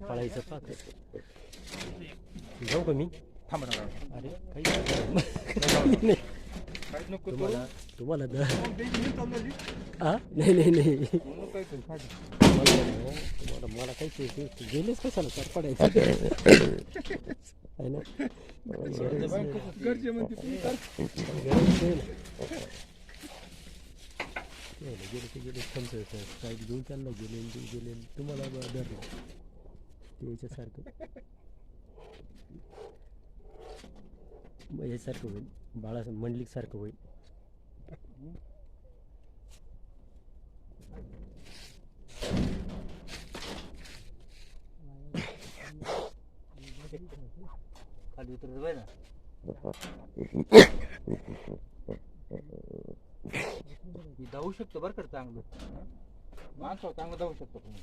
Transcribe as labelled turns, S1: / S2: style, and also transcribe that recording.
S1: पळायचं पाक जाऊ का मी
S2: थांबा
S1: अरे काही नाही तुम्हाला तुम्हाला नाही नाही नाही तुम्हाला मला काहीच गेलेच कशाला सर पडायचं आहे ना ना, गेले ते गेले समजा साईड घेऊन त्यांना गेले ते गेले तुम्हाला धरलं. ते याच्यासारखं मग याच्यासारखं होईल. बाळा मंडलिकसारखं होईल.
S3: खाली उतरत पाहिजे धावू शकतो बरं का चांगलं.
S2: माणसं चांगलं धावू शकतो तुम्ही.